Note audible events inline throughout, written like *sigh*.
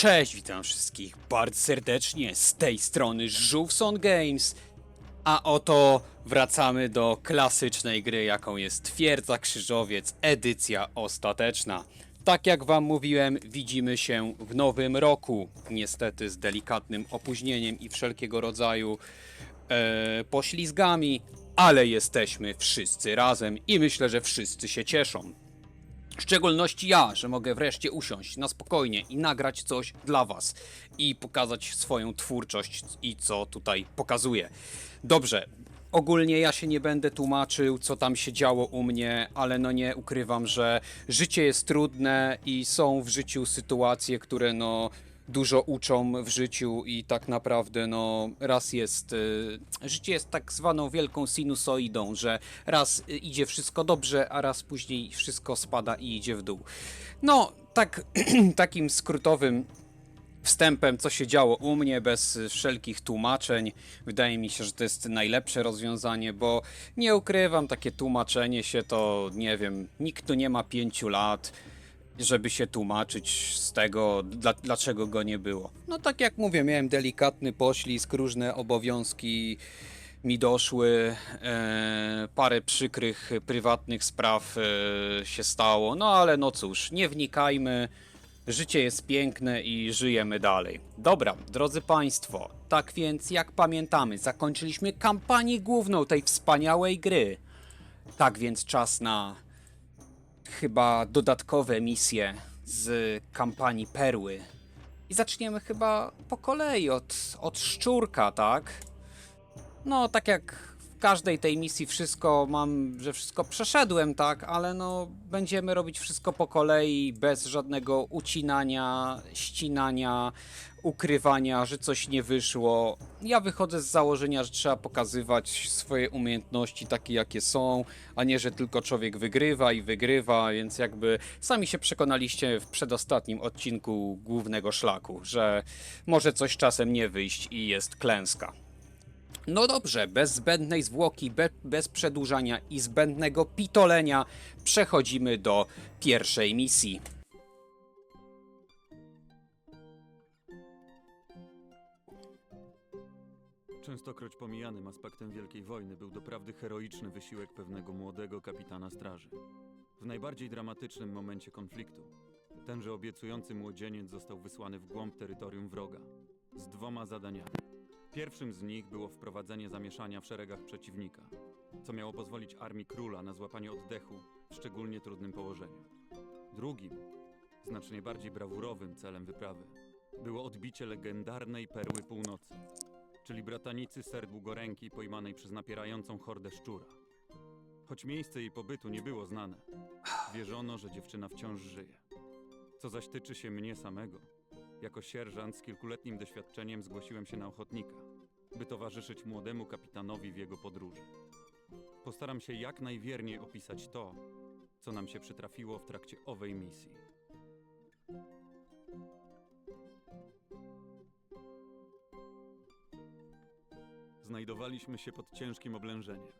Cześć, witam wszystkich bardzo serdecznie z tej strony Żółwson Games. A oto wracamy do klasycznej gry, jaką jest Twierdza Krzyżowiec, edycja ostateczna. Tak jak wam mówiłem, widzimy się w nowym roku. Niestety z delikatnym opóźnieniem i wszelkiego rodzaju e, poślizgami, ale jesteśmy wszyscy razem i myślę, że wszyscy się cieszą. W szczególności ja, że mogę wreszcie usiąść na spokojnie i nagrać coś dla Was i pokazać swoją twórczość i co tutaj pokazuję. Dobrze, ogólnie ja się nie będę tłumaczył, co tam się działo u mnie, ale no nie ukrywam, że życie jest trudne i są w życiu sytuacje, które no dużo uczą w życiu i tak naprawdę no raz jest y, życie jest tak zwaną wielką sinusoidą, że raz y, idzie wszystko dobrze, a raz później wszystko spada i idzie w dół. No, tak *clears throat* takim skrótowym wstępem, co się działo u mnie, bez wszelkich tłumaczeń. Wydaje mi się, że to jest najlepsze rozwiązanie, bo nie ukrywam, takie tłumaczenie się to, nie wiem, nikt tu nie ma pięciu lat, żeby się tłumaczyć z tego, dla, dlaczego go nie było. No tak jak mówię, miałem delikatny poślizg, różne obowiązki mi doszły, e, parę przykrych, prywatnych spraw e, się stało, no ale no cóż, nie wnikajmy. Życie jest piękne i żyjemy dalej. Dobra, drodzy Państwo, tak więc jak pamiętamy, zakończyliśmy kampanię główną tej wspaniałej gry. Tak więc czas na chyba dodatkowe misje z kampanii Perły. I zaczniemy chyba po kolei od, od szczurka, tak? No, tak jak każdej tej misji wszystko mam, że wszystko przeszedłem, tak, ale no będziemy robić wszystko po kolei, bez żadnego ucinania, ścinania, ukrywania, że coś nie wyszło. Ja wychodzę z założenia, że trzeba pokazywać swoje umiejętności takie, jakie są, a nie, że tylko człowiek wygrywa i wygrywa, więc jakby sami się przekonaliście w przedostatnim odcinku głównego szlaku, że może coś czasem nie wyjść i jest klęska. No dobrze, bez zbędnej zwłoki, be, bez przedłużania i zbędnego pitolenia przechodzimy do pierwszej misji. Częstokroć pomijanym aspektem Wielkiej Wojny był doprawdy heroiczny wysiłek pewnego młodego kapitana straży. W najbardziej dramatycznym momencie konfliktu, tenże obiecujący młodzieniec został wysłany w głąb terytorium wroga z dwoma zadaniami. Pierwszym z nich było wprowadzenie zamieszania w szeregach przeciwnika, co miało pozwolić armii króla na złapanie oddechu w szczególnie trudnym położeniu. Drugim, znacznie bardziej brawurowym celem wyprawy, było odbicie legendarnej perły północy, czyli bratanicy ser długoręki pojmanej przez napierającą hordę szczura. Choć miejsce jej pobytu nie było znane, wierzono, że dziewczyna wciąż żyje. Co zaś tyczy się mnie samego, jako sierżant z kilkuletnim doświadczeniem zgłosiłem się na ochotnika, by towarzyszyć młodemu kapitanowi w jego podróży. Postaram się jak najwierniej opisać to, co nam się przytrafiło w trakcie owej misji. Znajdowaliśmy się pod ciężkim oblężeniem.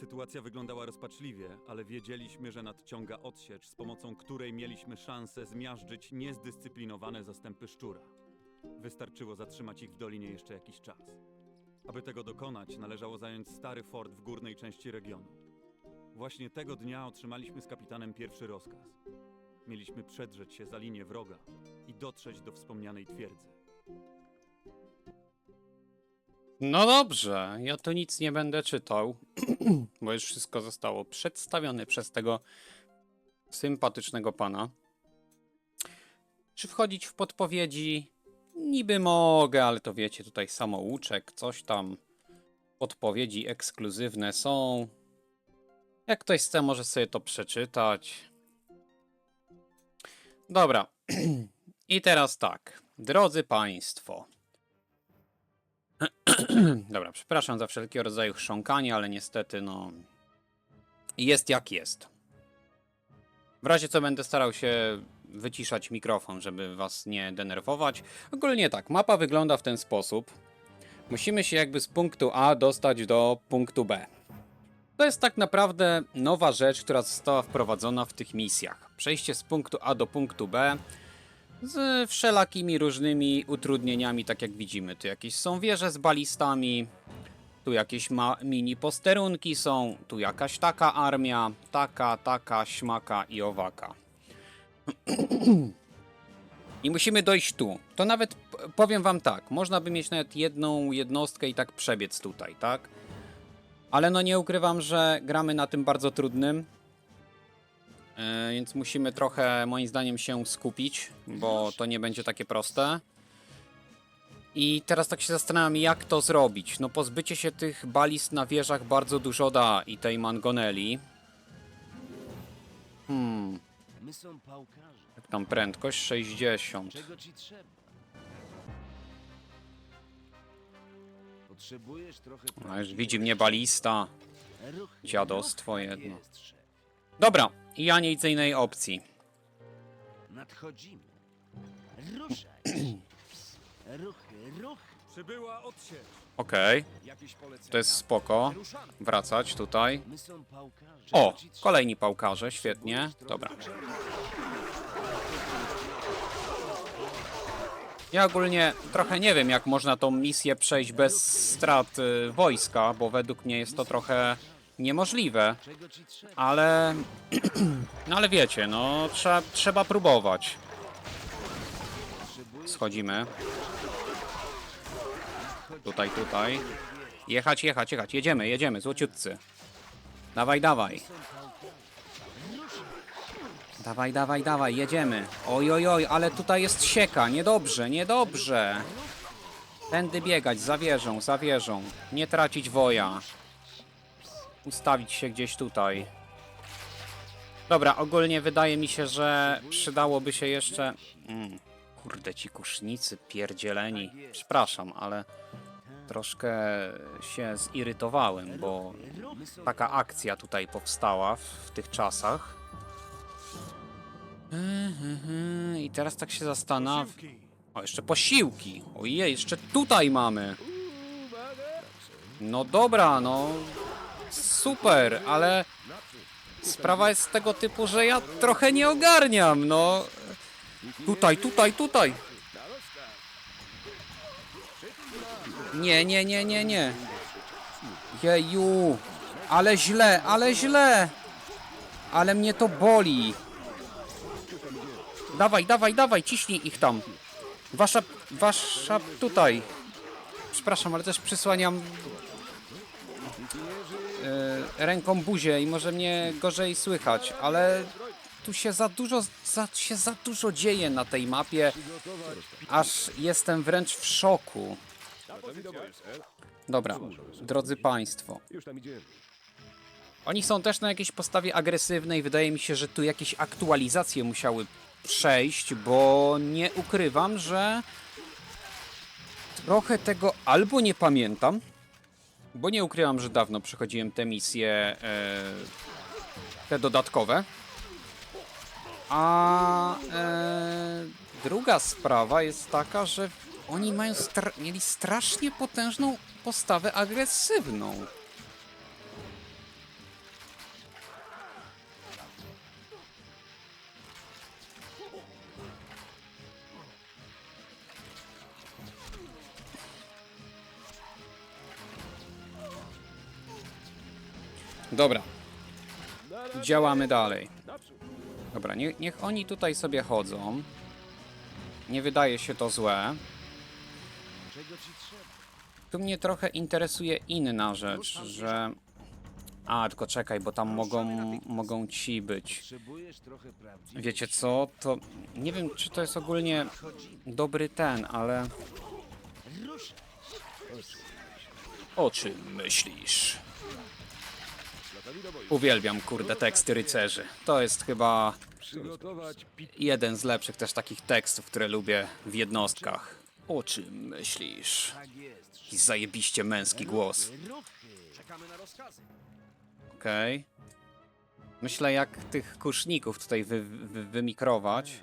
Sytuacja wyglądała rozpaczliwie, ale wiedzieliśmy, że nadciąga odsiecz, z pomocą której mieliśmy szansę zmiażdżyć niezdyscyplinowane zastępy szczura. Wystarczyło zatrzymać ich w dolinie jeszcze jakiś czas. Aby tego dokonać, należało zająć stary fort w górnej części regionu. Właśnie tego dnia otrzymaliśmy z kapitanem pierwszy rozkaz. Mieliśmy przedrzeć się za linię wroga i dotrzeć do wspomnianej twierdzy. No dobrze, ja tu nic nie będę czytał, *clears throat* bo już wszystko zostało przedstawione przez tego sympatycznego pana. Czy wchodzić w podpowiedzi? Niby mogę, ale to wiecie, tutaj samouczek, coś tam. Podpowiedzi ekskluzywne są. Jak ktoś chce, może sobie to przeczytać. Dobra. *clears throat* I teraz tak. Drodzy Państwo. *clears throat* Dobra, przepraszam za wszelkiego rodzaju chrząkanie, ale niestety, no. Jest jak jest. W razie co będę starał się wyciszać mikrofon, żeby was nie denerwować. Ogólnie tak, mapa wygląda w ten sposób. Musimy się jakby z punktu A dostać do punktu B. To jest tak naprawdę nowa rzecz, która została wprowadzona w tych misjach. Przejście z punktu A do punktu B z wszelakimi różnymi utrudnieniami, tak jak widzimy. Tu jakieś są wieże z balistami, tu jakieś ma mini posterunki są, tu jakaś taka armia, taka, taka, śmaka i owaka. *clears throat* I musimy dojść tu. To nawet powiem wam tak, można by mieć nawet jedną jednostkę i tak przebiec tutaj, tak? Ale no nie ukrywam, że gramy na tym bardzo trudnym. E, Więc musimy trochę, moim zdaniem, się skupić, bo to nie będzie takie proste. I teraz tak się zastanawiam, jak to zrobić. No pozbycie się tych balist na wieżach bardzo dużo da i tej mangoneli. Hmm, jak tam prędkość 60. Czego ci trzeba? Potrzebujesz trochę No już widzi mnie balista. Dziadostwo jedno. Dobra, i ja nie widzę innej opcji. Nadchodzimy. Ruszaj. Ruchy, ruchy. Przybyła odsiecz. Okej, Jakieś polecenia? to jest spoko. Wracać tutaj. My są pałkarze. O, kolejni pałkarze, świetnie. Dobra. Ja ogólnie trochę nie wiem, jak można tą misję przejść bez strat y, wojska, bo według mnie jest to trochę niemożliwe. Ale. *clears throat* No ale wiecie, no trzeba, trzeba próbować. Schodzimy. Tutaj, tutaj. Jechać, jechać, jechać. Jedziemy, jedziemy, złociutcy. Dawaj, dawaj. Dawaj, dawaj, dawaj, jedziemy. Oj, oj, oj, ale tutaj jest sieka. Niedobrze, niedobrze. Tędy biegać, za wieżą, za wieżą. Nie tracić woja. Ustawić się gdzieś tutaj. Dobra, ogólnie wydaje mi się, że przydałoby się jeszcze... Mm, kurde, ci kusznicy pierdzieleni. Przepraszam, ale troszkę się zirytowałem, bo taka akcja tutaj powstała w, w tych czasach. I teraz tak się zastanawiam. O, jeszcze posiłki. Ojej, jeszcze tutaj mamy. No dobra, no. Super, ale sprawa jest tego typu, że ja trochę nie ogarniam, no. Tutaj, tutaj, tutaj. Nie, nie, nie, nie, nie. Jeju, ale źle, ale źle. Ale mnie to boli. Dawaj, dawaj, dawaj, ciśnij ich tam. Wasza, wasza tutaj. Przepraszam, ale też przysłaniam ręką buzię i może mnie gorzej słychać, ale tu się za dużo, za, się za dużo dzieje na tej mapie, aż jestem wręcz w szoku. Dobra, drodzy Państwo. Oni są też na jakiejś postawie agresywnej. Wydaje mi się, że tu jakieś aktualizacje musiały przejść, bo nie ukrywam, że trochę tego albo nie pamiętam, bo nie ukrywam, że dawno przechodziłem te misje, e, te dodatkowe. A e, druga sprawa jest taka, że oni mają stra mieli strasznie potężną postawę agresywną. Dobra. Działamy dalej. Dobra, nie, niech oni tutaj sobie chodzą. Nie wydaje się to złe. Tu mnie trochę interesuje inna rzecz, że... A, tylko czekaj, bo tam mogą, mogą ci być. Wiecie co, to... Nie wiem, czy to jest ogólnie dobry ten, ale... O czym myślisz? Uwielbiam, kurde, teksty rycerzy. To jest chyba jeden z lepszych też takich tekstów, które lubię w jednostkach. O czym myślisz? Tak. Jakiś zajebiście męski głos. Okej. Myślę, jak tych kuszników tutaj wy, wy, wymikrować.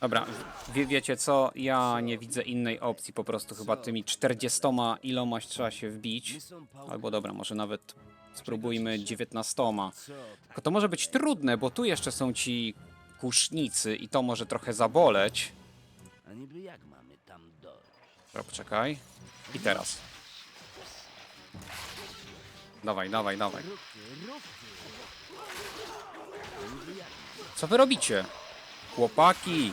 Dobra, wie, wiecie co? Ja nie widzę innej opcji, po prostu chyba tymi 40 ilomaś trzeba się wbić. Albo dobra, może nawet spróbujmy 19. Co? Tylko to może być trudne, bo tu jeszcze są ci kusznicy i to może trochę zaboleć. A niby jak mamy tam dojść? Dobra, poczekaj. I teraz. Dawaj, dawaj, dawaj. Co wy robicie? Chłopaki!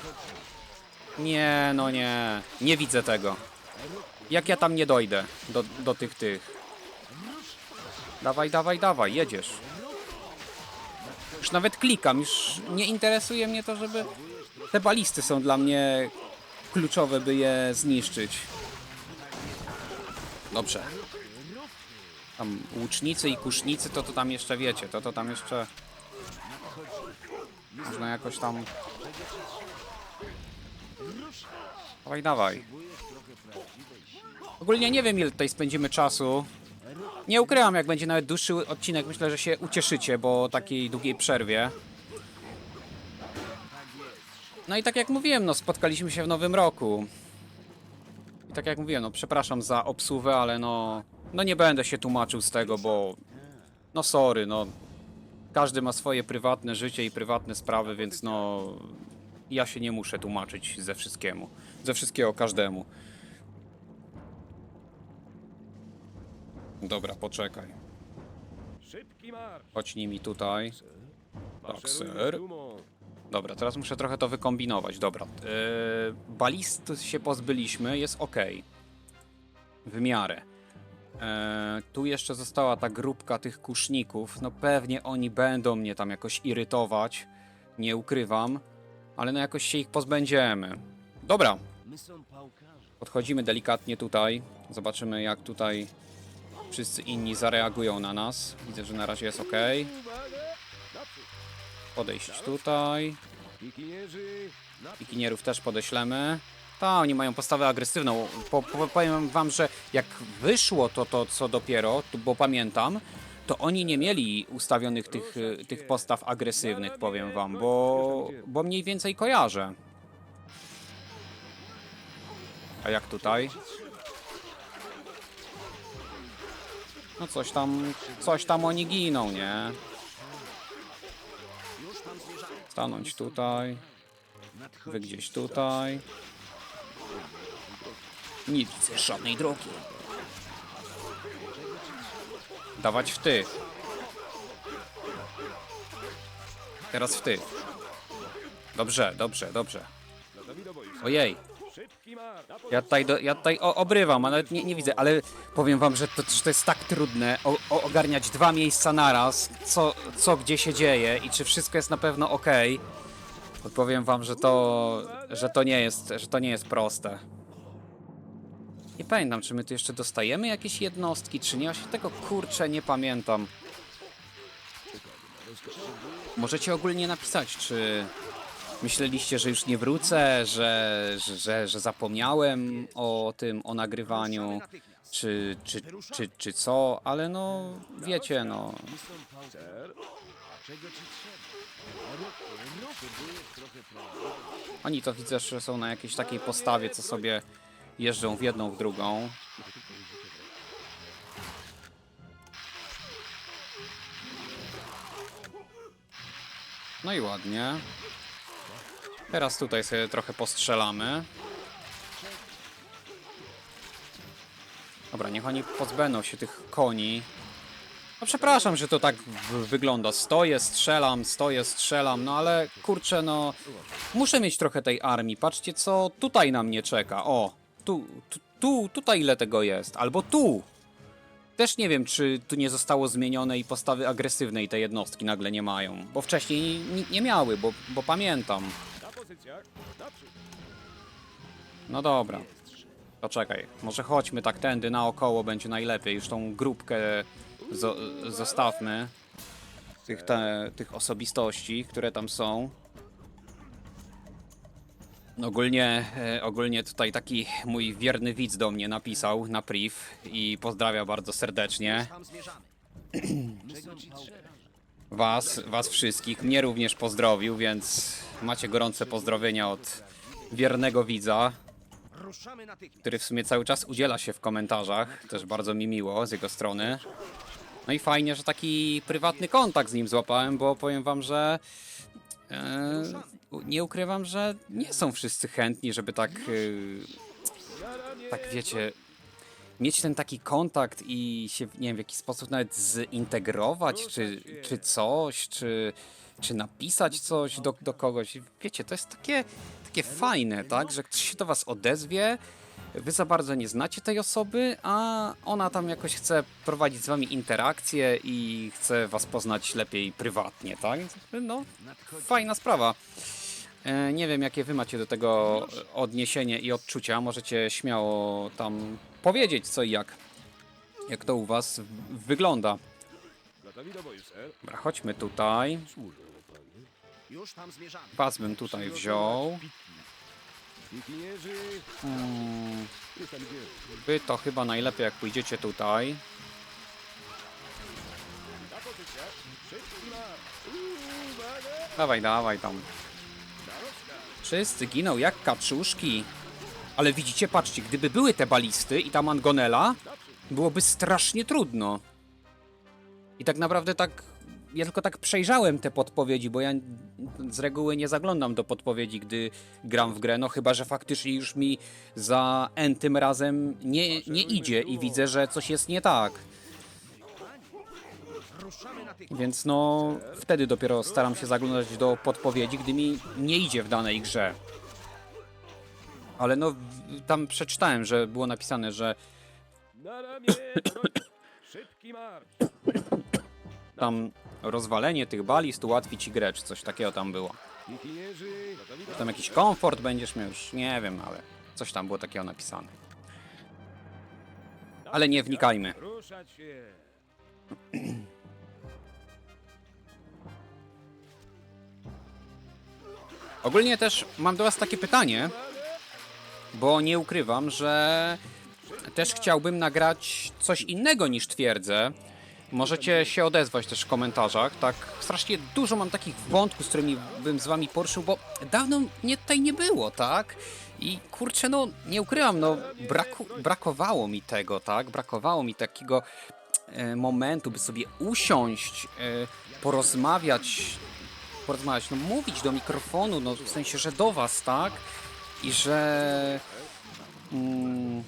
Nie, no nie. Nie widzę tego. Jak ja tam nie dojdę do, do tych tych? Dawaj, dawaj, dawaj, jedziesz. Już nawet klikam, już nie interesuje mnie to, żeby... Te balisty są dla mnie kluczowe, by je zniszczyć. Dobrze. Tam łucznicy i kusznicy, to to tam jeszcze wiecie, to to tam jeszcze... Można jakoś tam... Dawaj, dawaj. Ogólnie nie wiem ile tutaj spędzimy czasu. Nie ukrywam, jak będzie nawet dłuższy odcinek, myślę, że się ucieszycie, po takiej długiej przerwie. No i tak jak mówiłem, no spotkaliśmy się w nowym roku. I tak jak mówiłem, no przepraszam za obsuwę, ale no, no nie będę się tłumaczył z tego, bo no sorry, no każdy ma swoje prywatne życie i prywatne sprawy, więc no ja się nie muszę tłumaczyć ze wszystkiemu, ze wszystkiego każdemu. Dobra, poczekaj. Szybki marsz! Chodź nimi tutaj. Tak. Dobra, teraz muszę trochę to wykombinować. Dobra. Yy, balist się pozbyliśmy, jest ok. W miarę. E, tu jeszcze została ta grupka tych kuszników. No pewnie oni będą mnie tam jakoś irytować. Nie ukrywam. Ale no jakoś się ich pozbędziemy. Dobra, podchodzimy delikatnie tutaj. Zobaczymy jak tutaj wszyscy inni zareagują na nas. Widzę, że na razie jest ok. Podejść tutaj. Pikinierów też podeślemy. Ta, oni mają postawę agresywną. Po, po, powiem wam, że jak wyszło to, to co dopiero, bo pamiętam, to oni nie mieli ustawionych tych, tych postaw agresywnych, powiem wam, bo, bo mniej więcej kojarzę. A jak tutaj? No coś tam, coś tam oni giną, nie? Stanąć tutaj. Wy gdzieś tutaj. Nie widzę żadnej drogi. Dawać w ty. Teraz w ty. Dobrze, dobrze, dobrze. Ojej. Ja tutaj, do, ja tutaj o, obrywam, ale nie, nie widzę, ale powiem wam, że to, że to jest tak trudne o, o, ogarniać dwa miejsca naraz, co, co gdzie się dzieje i czy wszystko jest na pewno ok. Powiem wam, że to, że to nie jest, że to nie jest proste. Nie pamiętam, czy my tu jeszcze dostajemy jakieś jednostki, czy nie. Ja się tego kurczę nie pamiętam. Możecie ogólnie napisać, czy myśleliście, że już nie wrócę, że, że, że, zapomniałem o tym, o nagrywaniu, czy, czy, czy, czy co, ale no wiecie, no. Oni to widzę, że są na jakiejś takiej postawie, co sobie jeżdżą w jedną, w drugą. No i ładnie. Teraz tutaj sobie trochę postrzelamy. Dobra, niech oni pozbędą się tych koni. No przepraszam, że to tak wygląda. Stoję, strzelam, stoję, strzelam, no ale kurczę, no muszę mieć trochę tej armii. Patrzcie, co tutaj na mnie czeka. O, tu, tu, tu tutaj ile tego jest, albo tu. Też nie wiem, czy tu nie zostało zmienione i postawy agresywnej te jednostki nagle nie mają, bo wcześniej nie, nie miały, bo, bo pamiętam. Pozycjach! Naprzód! No dobra. To czekaj, może chodźmy tak tędy naokoło, będzie najlepiej. Już tą grupkę zo zostawmy. Tych, te, tych osobistości, które tam są. Ogólnie, e, ogólnie tutaj taki mój wierny widz do mnie napisał na priv i pozdrawia bardzo serdecznie. Was, was wszystkich, mnie również pozdrowił, więc macie gorące pozdrowienia od wiernego widza. Który w sumie cały czas udziela się w komentarzach. Też bardzo mi miło z jego strony. No i fajnie, że taki prywatny kontakt z nim złapałem, bo powiem wam, że e, nie ukrywam, że nie są wszyscy chętni, żeby tak, ramię. tak wiecie, mieć ten taki kontakt i się, nie wiem, w jakiś sposób nawet zintegrować, czy, czy coś, czy, czy napisać coś do, do kogoś. Wiecie, to jest takie, takie fajne, tak, że ktoś się do was odezwie, wy za bardzo nie znacie tej osoby, a ona tam jakoś chce prowadzić z wami interakcję i chce was poznać lepiej prywatnie, tak? No, fajna sprawa. E, Nie wiem, jakie wy macie do tego odniesienie i odczucia. Możecie śmiało tam powiedzieć co i jak. Jak to u was wygląda. Dobra, chodźmy tutaj. Już tam zmierzamy. Was bym tutaj wziął. Mm, idzie. Wy to chyba najlepiej jak pójdziecie tutaj. Dawaj, dawaj tam. Wszyscy giną jak kaczuszki. Ale widzicie, patrzcie, gdyby były te balisty i ta mangonela, byłoby strasznie trudno. I tak naprawdę tak. Ja tylko tak przejrzałem te podpowiedzi, bo ja z reguły nie zaglądam do podpowiedzi, gdy gram w grę. No chyba, że faktycznie już mi za N tym razem nie, nie idzie i widzę, że coś jest nie tak. Więc no wtedy dopiero staram się zaglądać do podpowiedzi, gdy mi nie idzie w danej grze. Ale no tam przeczytałem, że było napisane, że tam rozwalenie tych balist ułatwi ci grę, czy coś takiego tam było. Tam jakiś komfort będziesz miał, już nie wiem, ale coś tam było takiego napisane. Ale nie wnikajmy. *clears throat* Ogólnie też mam do Was takie pytanie, bo nie ukrywam, że też chciałbym nagrać coś innego niż twierdzę. Możecie się odezwać też w komentarzach. Tak, strasznie dużo mam takich wątków, z którymi bym z Wami poruszył, bo dawno mnie tutaj nie było, tak? I kurczę, no nie ukrywam, no braku, brakowało mi tego, tak? Brakowało mi takiego e, momentu, by sobie usiąść, e, porozmawiać, porozmawiać, no mówić do mikrofonu, no w sensie, że do was, tak? I że... Mm,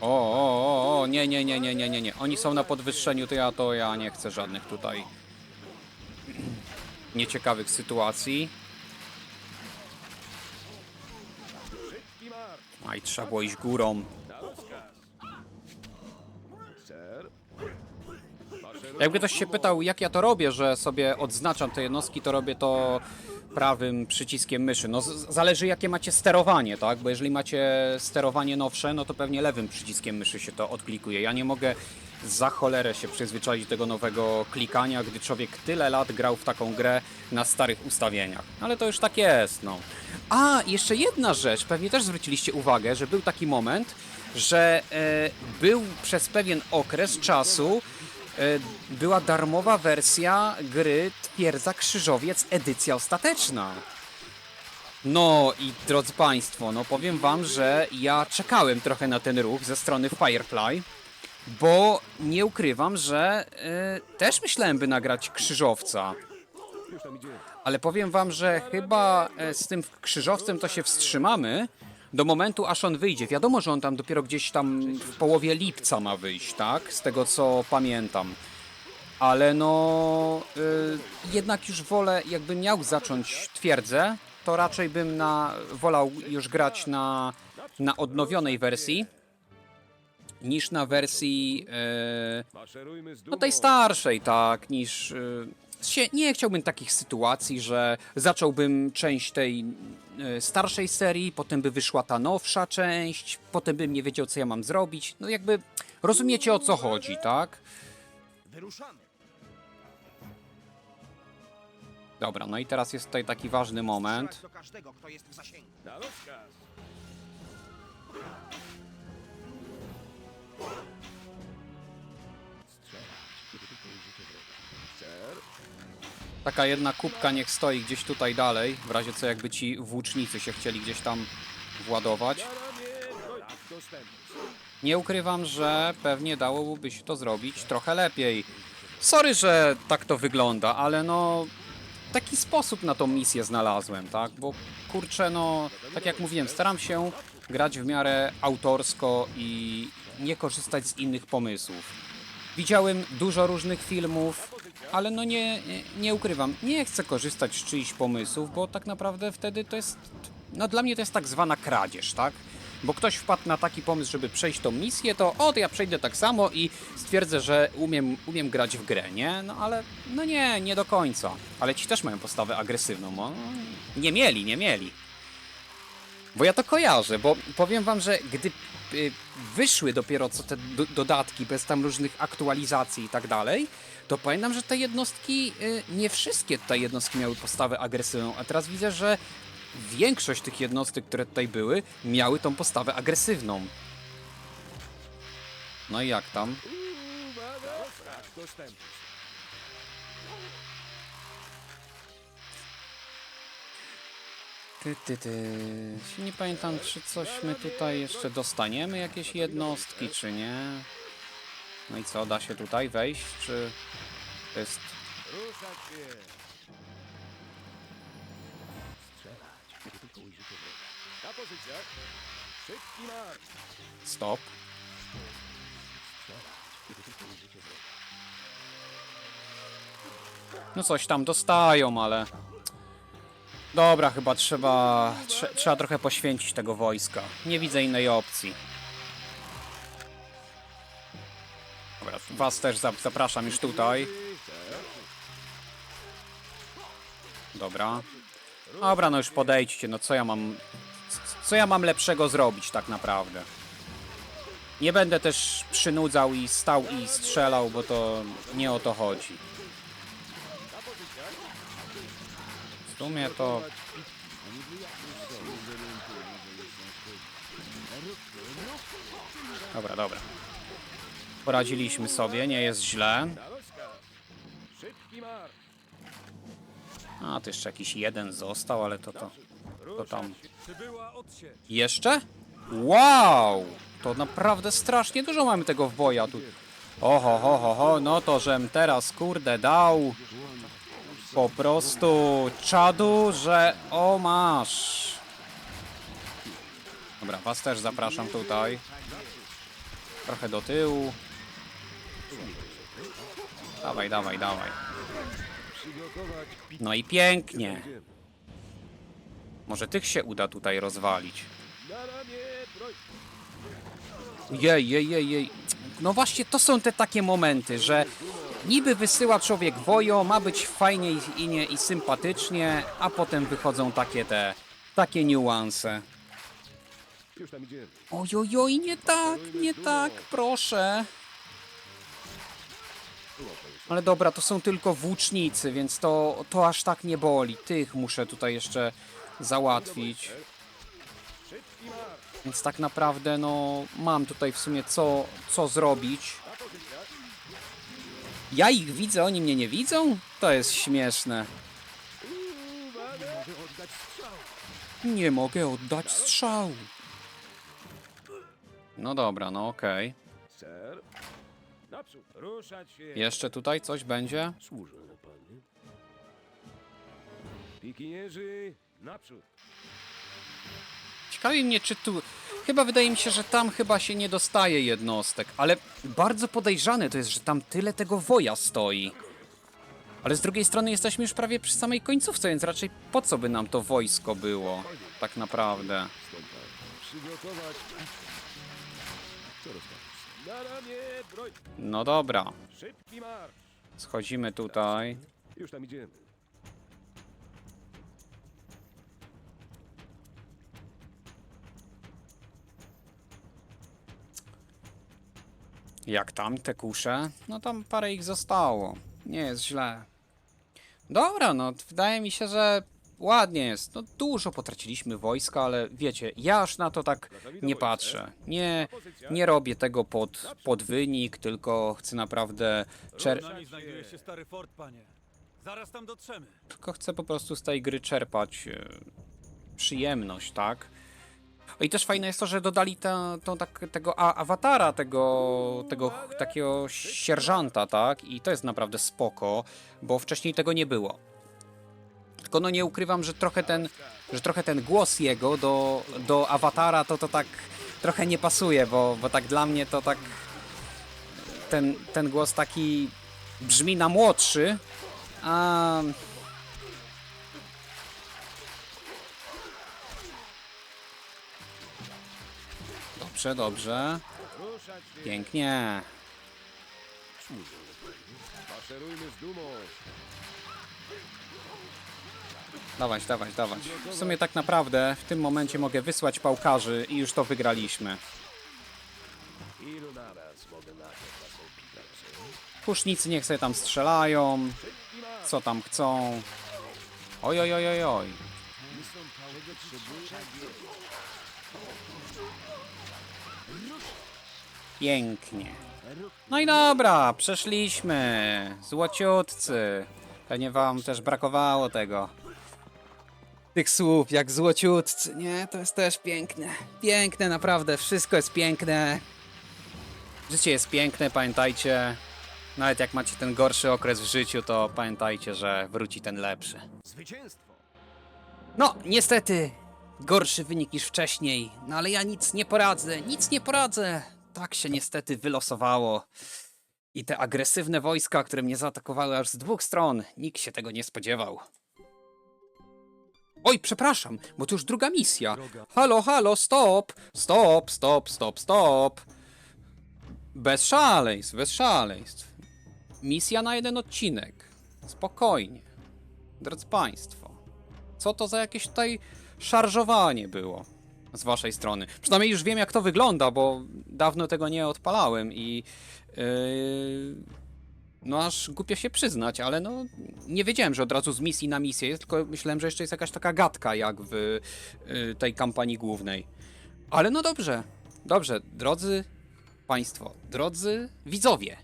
o, o, o, o, nie, nie, nie, nie, nie, nie, nie. Oni są na podwyższeniu, to ja, to ja nie chcę żadnych tutaj nieciekawych sytuacji. A trzeba było iść górą. Na rozkaz. Ser. Maszeruj. Jakby ktoś się pytał, jak ja to robię, że sobie odznaczam te jednostki, to robię to prawym przyciskiem myszy. No, zależy jakie macie sterowanie, tak? Bo jeżeli macie sterowanie nowsze, no to pewnie lewym przyciskiem myszy się to odklikuje. Ja nie mogę za cholerę się przyzwyczaić do tego nowego klikania, gdy człowiek tyle lat grał w taką grę na starych ustawieniach. Ale to już tak jest, no. A, jeszcze jedna rzecz, pewnie też zwróciliście uwagę, że był taki moment, że e, był przez pewien okres czasu była darmowa wersja gry Twierdza Krzyżowiec edycja ostateczna. No i drodzy Państwo, no powiem Wam, że ja czekałem trochę na ten ruch ze strony Firefly, bo nie ukrywam, że e, też myślałem, by nagrać Krzyżowca. Ale powiem wam, że chyba e, z tym krzyżowcem to się wstrzymamy do momentu, aż on wyjdzie. Wiadomo, że on tam dopiero gdzieś tam w połowie lipca ma wyjść, tak? Z tego co pamiętam. Ale no, y, jednak już wolę, jakbym miał zacząć twierdzę, to raczej bym na, wolał już grać na, na odnowionej wersji niż na wersji dumą. no tej starszej, tak, niż... y, się, nie chciałbym takich sytuacji, że zacząłbym część tej y, starszej serii, potem by wyszła ta nowsza część, potem bym nie wiedział, co ja mam zrobić. No jakby rozumiecie o co chodzi, tak? Wyruszamy. Dobra, no i teraz jest tutaj taki ważny moment. Strzelać do każdego, kto jest w zasięgu. Na rozkaz. Taka jedna kubka niech stoi gdzieś tutaj dalej, w razie co jakby ci włócznicy się chcieli gdzieś tam władować. Nie ukrywam, że pewnie dałoby się to zrobić trochę lepiej. Sorry, że tak to wygląda, ale no taki sposób na tą misję znalazłem, tak? Bo kurczę, no tak jak mówiłem, staram się grać w miarę autorsko i nie korzystać z innych pomysłów. Widziałem dużo różnych filmów, ale no nie, nie, ukrywam, nie chcę korzystać z czyichś pomysłów, bo tak naprawdę wtedy to jest, no dla mnie to jest tak zwana kradzież, tak? Bo ktoś wpadł na taki pomysł, żeby przejść tą misję, to o, to ja przejdę tak samo i stwierdzę, że umiem, umiem grać w grę, nie? No ale, no nie, nie do końca. Ale ci też mają postawę agresywną, no. Nie mieli, nie mieli. Bo ja to kojarzę, bo powiem wam, że gdy y, wyszły dopiero co te do, dodatki, bez tam różnych aktualizacji i tak dalej, to pamiętam, że te jednostki, y, nie wszystkie tutaj jednostki miały postawę agresywną, a teraz widzę, że większość tych jednostek, które tutaj były, miały tą postawę agresywną. No i jak tam? Ty, ty, ty. Nie pamiętam, czy coś my tutaj jeszcze dostaniemy, jakieś jednostki, czy nie. No i co, da się tutaj wejść, czy to jest... Stop. No coś tam dostają, ale... Dobra, chyba trzeba... Trze trzeba trochę poświęcić tego wojska. Nie widzę innej opcji. Dobra, was też zap- zapraszam już tutaj. Dobra. Dobra, no już podejdźcie, no co ja mam... Co ja mam lepszego zrobić tak naprawdę? Nie będę też przynudzał i stał i strzelał, bo to nie o to chodzi. Sumie to... Dobra, dobra. Poradziliśmy sobie, nie jest źle. A, to jeszcze jakiś jeden został, ale to to... To tam... Jeszcze? Wow! To naprawdę strasznie dużo mamy tego w boja tu. Oho, ho, ho, ho, no to żem teraz, kurde, dał po prostu czadu, że o masz. Dobra, was też zapraszam tutaj. Trochę do tyłu. Dawaj, dawaj, dawaj. No i pięknie. Może tych się uda tutaj rozwalić. Jej, jej, jej, jej. No właśnie, to są te takie momenty, że niby wysyła człowiek wojo, ma być fajnie i, nie, i sympatycznie, a potem wychodzą takie te, takie niuanse. Ojojoj, nie tak, nie tak, proszę. Ale dobra, to są tylko włócznicy, więc to, to aż tak nie boli. Tych muszę tutaj jeszcze załatwić. Więc tak naprawdę, no, mam tutaj w sumie co, co zrobić. Ja ich widzę, oni mnie nie widzą? To jest śmieszne. Nie mogę oddać strzału. No dobra, no okej. Ser. Jeszcze tutaj coś będzie? Pikinierzy! Naprzód! Mnie, czy tu... Chyba wydaje mi się, że tam chyba się nie dostaje jednostek, ale bardzo podejrzane to jest, że tam tyle tego woja stoi. Ale z drugiej strony jesteśmy już prawie przy samej końcówce, więc raczej po co by nam to wojsko było? Tak naprawdę. No dobra, schodzimy tutaj. Już tam idziemy. Jak tam te kusze? No tam parę ich zostało. Nie jest źle. Dobra, no wydaje mi się, że ładnie jest. No dużo potraciliśmy wojska, ale wiecie, ja aż na to tak nie patrzę. Nie, nie robię tego pod, pod wynik, tylko chcę naprawdę czer- Na nami znajduje się stary fort, panie. Zaraz tam dotrzemy. tylko chcę po prostu z tej gry czerpać e, przyjemność, tak? I też fajne jest to, że dodali te, to, tak, tego a, awatara, tego, tego takiego sierżanta, tak? I to jest naprawdę spoko, bo wcześniej tego nie było. Tylko no nie ukrywam, że trochę ten, że trochę ten głos jego do, do awatara to to tak trochę nie pasuje, bo, bo tak dla mnie to tak ten, ten głos taki brzmi na młodszy, a Dobrze, dobrze. Pięknie. Maszerujmy z dumą. Dawać, dawać, dawać. W sumie tak naprawdę w tym momencie mogę wysłać pałkarzy i już to wygraliśmy. Pusznicy niech sobie tam strzelają, co tam chcą. Oj, oj, oj, oj, oj. Pięknie. No i dobra, przeszliśmy. Złociutcy. Pewnie wam też brakowało tego. Tych słów jak złociutcy. Nie, to jest też piękne. Piękne, naprawdę. Wszystko jest piękne. Życie jest piękne, pamiętajcie. Nawet jak macie ten gorszy okres w życiu, to pamiętajcie, że wróci ten lepszy. Zwycięstwo. No, niestety, gorszy wynik niż wcześniej. No ale ja nic nie poradzę, nic nie poradzę. Tak się niestety wylosowało. I te agresywne wojska, które mnie zaatakowały aż z dwóch stron, nikt się tego nie spodziewał. Oj, przepraszam, bo to już druga misja. Halo, halo, stop! Stop, stop, stop, stop! Bez szaleństw, bez szaleństw. Misja na jeden odcinek. Spokojnie. Drodzy Państwo, co to za jakieś tutaj szarżowanie było z Waszej strony? Przynajmniej już wiem, jak to wygląda, bo dawno tego nie odpalałem i. Yy, no aż głupio się przyznać, ale no nie wiedziałem, że od razu z misji na misję jest, tylko myślałem, że jeszcze jest jakaś taka gadka jak w yy, tej kampanii głównej. Ale no dobrze, dobrze, drodzy Państwo, drodzy widzowie,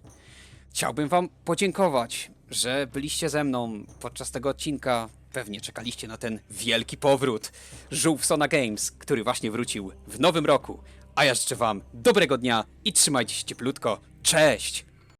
chciałbym Wam podziękować, że byliście ze mną podczas tego odcinka. Pewnie czekaliście na ten wielki powrót Żółwsona Games, który właśnie wrócił w nowym roku. A ja życzę Wam dobrego dnia i trzymajcie się cieplutko. Cześć!